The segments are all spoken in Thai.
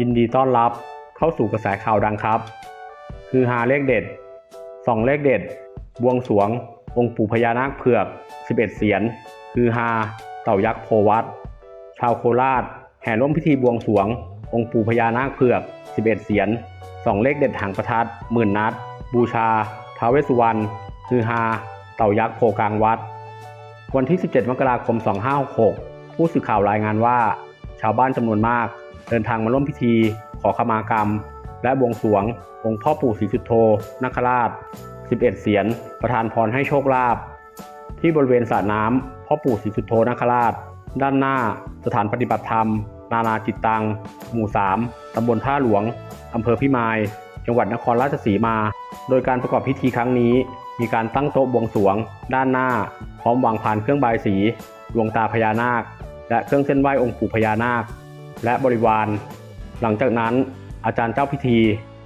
ยินดีต้อนรับเข้าสู่กระแสข่าวดังครับ คือหาเลขเด็ดสองเลขเด็ด บวงสวง องค์ปู่พญานาคเผือก 11 เสียน คือฮาเต่ายักษ์โพวัดชาวโคราช แห่ร่วมพิธีบวงสวง องค์ปู่พญานาคเผือก 11 เสียนสองเลขเด็ดหางประทัดหมื่นนัด บูชาท้าวเวสสุวรรณคือฮาเต่ายักษ์โพกลางวัด วันที่ 17 มกราคม 2566 ผู้สื่อข่าวรายงานว่า ชาวบ้านจำนวนมาก เดินทางมาร่วมพิธี ขอขมากรรม และบวงสรวง องค์พ่อปู่ศรีสุโธนาคราช 11 เสียน ประทานพรให้โชคลาภที่บริเวณสระน้ำพ่อปู่ศรีสุโธนาคราช ด้านหน้าสถานปฏิบัติธรรม นานาจิตตัง หมู่ 3 ตำบลท่าหลวง อำเภอพิมาย จังหวัดนครราชสีมา โดยการประกอบพิธีครั้งนี้ มีการตั้งโต๊ะบวงสรวง ด้านหน้า พร้อมวางพานเครื่องบายสีดวงตาพญานาค และเครื่องเส้นไหว้องค์ปู่พญานาค และบริวาร หลังจากนั้นอาจารย์เจ้าพิธี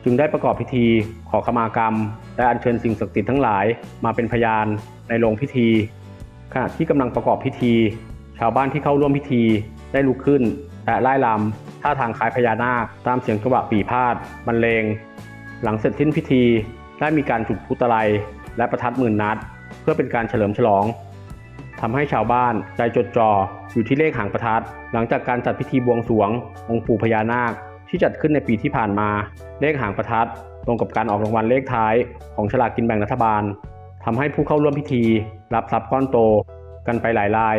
จึงได้ประกอบพิธีขอขมากรรม และอัญเชิญสิ่งศักดิ์สิทธิ์ทั้งหลายมาเป็นพยานในโรงพิธี ขณะที่กำลังประกอบพิธี ชาวบ้านที่เข้าร่วมพิธีได้ลุกขึ้นและไล่ลำท่าทางคล้ายพญานาคตามเสียงจังหวะปีพาดบรรเลง หลังเสร็จสิ้นพิธีได้มีการจุดพุตะไลและประทัดหมื่นนัด เพื่อเป็นการเฉลิมฉลองทำให้ชาวบ้านใจจดจ่อ อยู่ที่เลขหางประทัดหลังจากการจัดพิธีบวงสรวง องค์ปู่พญานาค ที่จัดขึ้นในปีที่ผ่านมา เลขหางประทัดตรงกับการออกรางวัลเลขท้ายของฉลากกินแบ่งรัฐบาลทำให้ผู้เข้าร่วมพิธี รับทรัพย์ก้อนโต กันไปหลายราย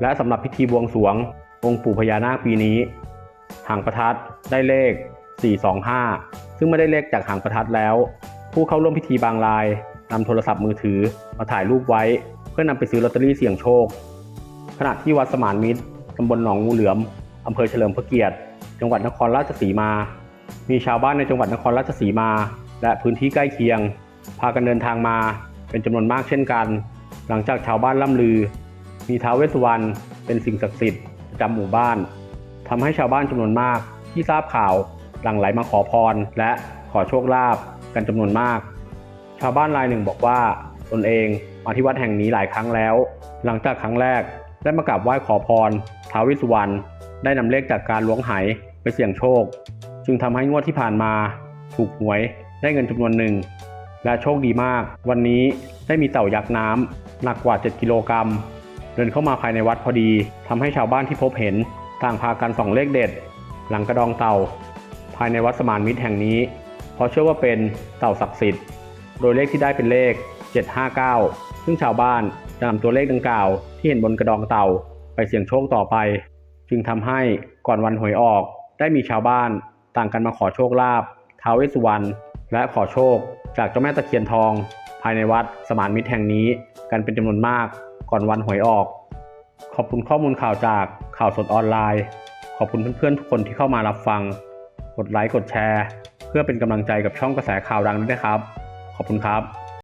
และสำหรับพิธีบวงสรวง องค์ปู่พญานาคปีนี้ หางประทัดได้เลข 425 ซึ่งไม่ได้เลขจากหางประทัดแล้ว ผู้เข้าร่วมพิธีบางรายนำโทรศัพท์มือถือมาถ่ายรูปไว้ เพื่อนำไปซื้อลอตเตอรี่เสี่ยงโชค ขณะที่วัดสมานมิตรตำบลหนองงูเหลือมอำเภอเฉลิมพระเกียรติ จังหวัดนครราชสีมา มีชาวบ้านในจังหวัดนครราชสีมา และพื้นที่ใกล้เคียง พากันเดินทางมาเป็นจำนวนมากเช่นกัน หลังจากชาวบ้านล่ำลือ มีท้าวเวสสุวรรณเป็นสิ่งศักดิ์สิทธิ์ประจำหมู่บ้านทำให้ชาวบ้านจำนวนมากที่ทราบข่าวหลั่งไหลมาขอพร และขอโชคลาภกันจำนวนมาก ชาวบ้านรายหนึ่งบอกว่าตนเองมาที่วัดแห่งนี้หลายครั้งแล้ว หลังจากครั้งแรก ได้มากราบไหว้ขอพรท้าววิสุวรรณได้นำเลขจากการล้วงไหไปเสี่ยงโชค จึงทำให้งวดที่ผ่านมา ถูกหวยได้เงินจำนวนหนึ่ง และโชคดีมาก วันนี้ได้มีเต่ายักษ์น้ำหนักกว่า 7 กิโลกรัม เดินเข้ามาภายในวัดพอดีทำให้ชาวบ้านที่พบเห็นต่างพากันส่องเลขเด็ด หลังกระดองเต่า ภายในวัดสมานมิตรแห่งนี้เพราะเชื่อว่าเป็นเต่าศักดิ์สิทธิ์ โดยเลขที่ได้เป็นเลข 759 ซึ่งชาวบ้านจะนำตัวเลขดังกล่าวที่เห็นบนกระดองเต่าไปเสี่ยงโชคต่อไป จึงทำให้ก่อนวันหวยออกได้มีชาวบ้านต่างกันมาขอโชคลาภท้าวเวสสุวรรณและขอโชคจากเจ้าแม่ตะเคียนทอง ภายในวัดสมานมิตรแห่งนี้กันเป็นจำนวนมากก่อนวันหวยออก ขอบคุณข้อมูลข่าวจากข่าวสดออนไลน์ ขอบคุณเพื่อนๆทุกคนที่เข้ามารับฟัง กดไลค์กดแชร์ เพื่อเป็นกำลังใจกับช่องกระแสข่าวดังด้วยนะครับ ขอบคุณครับ